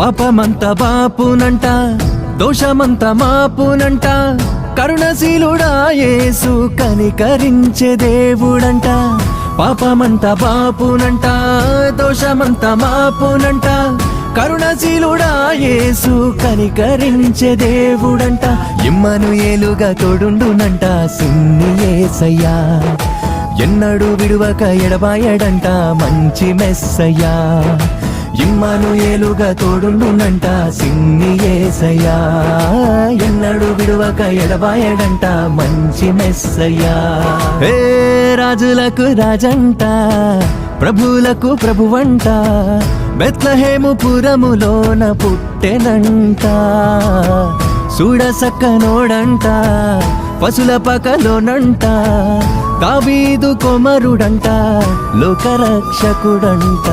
పాపమంత బాపునంట దోషమంత మాపునంట కరుణశీలుడా యేసు కనికరించే దేవుడంట. పాపమంత బాపునంట దోషమంత మాపునంట కరుణశీలుడా యేసు కనికరించే దేవుడంట. ఇమ్మను ఏలుగా తోడుండునంట సిన్ని ఏసయ్యా. ఎన్నడు విడువక ఎడబాయడంట మంచి మెస్సయ్యా. ఇమ్మను ఏలుగా తోడుండునంట. సిన్ని ఏసయ్యా ఎన్నడు విడువక ఎడబాయడంట. మంచి మెస్సయ్యా. ఏ రాజులకు రాజంట ప్రభువులకు ప్రభువంట. బెత్లహేము పురములోన పుట్టెనంట చూడసక్కనోడంట పశుల పకలోనంట. దావీదు కొమరుడంట లోకరక్షకుడంట.